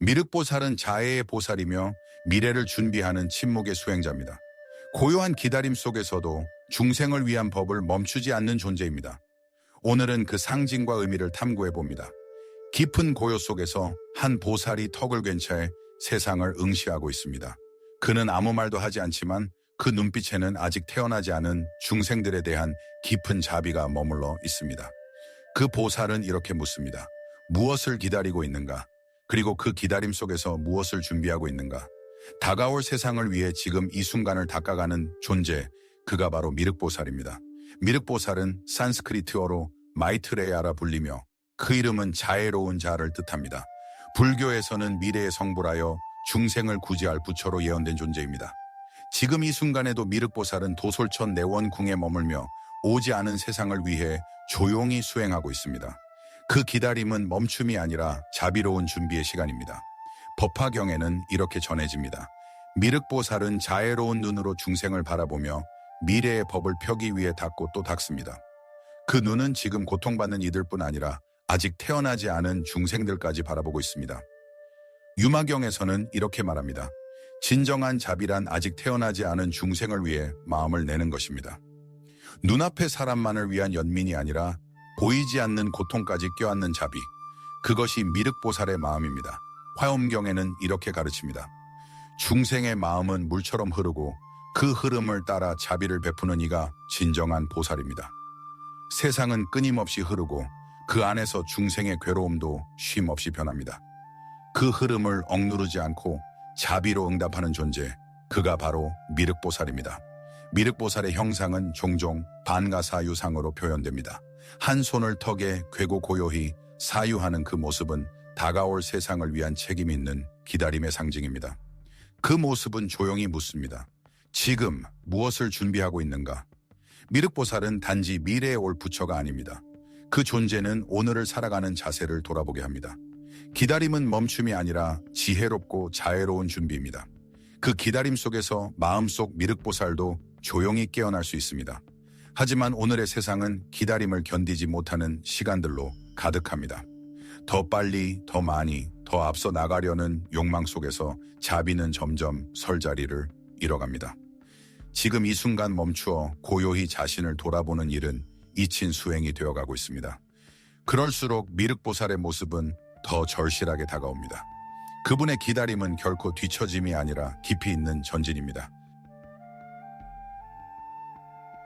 미륵보살은 자해의 보살이며 미래를 준비하는 침묵의 수행자입니다. 고요한 기다림 속에서도 중생을 위한 법을 멈추지 않는 존재입니다. 오늘은 그 상징과 의미를 탐구해 봅니다. 깊은 고요 속에서 한 보살이 턱을 괜차해 세상을 응시하고 있습니다. 그는 아무 말도 하지 않지만 그 눈빛에는 아직 태어나지 않은 중생들에 대한 깊은 자비가 머물러 있습니다. 그 보살은 이렇게 묻습니다. 무엇을 기다리고 있는가? 그리고 그 기다림 속에서 무엇을 준비하고 있는가? 다가올 세상을 위해 지금 이 순간을 닦아가는 존재, 그가 바로 미륵보살입니다. 미륵보살은 산스크리트어로 마이트레야라 불리며 그 이름은 자애로운 자를 뜻합니다. 불교에서는 미래의 성불하여 중생을 구제할 부처로 예언된 존재입니다. 지금 이 순간에도 미륵보살은 도솔천 내원궁에 머물며 오지 않은 세상을 위해 조용히 수행하고 있습니다. 그 기다림은 멈춤이 아니라 자비로운 준비의 시간입니다. 법화경에는 이렇게 전해집니다. 미륵보살은 자애로운 눈으로 중생을 바라보며 미래의 법을 펴기 위해 닫고 또 닫습니다. 그 눈은 지금 고통받는 이들뿐 아니라 아직 태어나지 않은 중생들까지 바라보고 있습니다. 유마경에서는 이렇게 말합니다. 진정한 자비란 아직 태어나지 않은 중생을 위해 마음을 내는 것입니다. 눈앞의 사람만을 위한 연민이 아니라 보이지 않는 고통까지 껴안는 자비. 그것이 미륵보살의 마음입니다. 화엄경에는 이렇게 가르칩니다. 중생의 마음은 물처럼 흐르고 그 흐름을 따라 자비를 베푸는 이가 진정한 보살입니다. 세상은 끊임없이 흐르고 그 안에서 중생의 괴로움도 쉼없이 변합니다. 그 흐름을 억누르지 않고 자비로 응답하는 존재, 그가 바로 미륵보살입니다. 미륵보살의 형상은 종종 반가사유상으로 표현됩니다. 한 손을 턱에 괴고 고요히 사유하는 그 모습은 다가올 세상을 위한 책임 있는 기다림의 상징입니다. 그 모습은 조용히 묻습니다. 지금 무엇을 준비하고 있는가? 미륵보살은 단지 미래에 올 부처가 아닙니다. 그 존재는 오늘을 살아가는 자세를 돌아보게 합니다. 기다림은 멈춤이 아니라 지혜롭고 자애로운 준비입니다. 그 기다림 속에서 마음속 미륵보살도 조용히 깨어날 수 있습니다. 하지만 오늘의 세상은 기다림을 견디지 못하는 시간들로 가득합니다. 더 빨리, 더 많이, 더 앞서 나가려는 욕망 속에서 자비는 점점 설 자리를 잃어갑니다. 지금 이 순간 멈추어 고요히 자신을 돌아보는 일은 잊힌 수행이 되어가고 있습니다. 그럴수록 미륵보살의 모습은 더 절실하게 다가옵니다. 그분의 기다림은 결코 뒤처짐이 아니라 깊이 있는 전진입니다.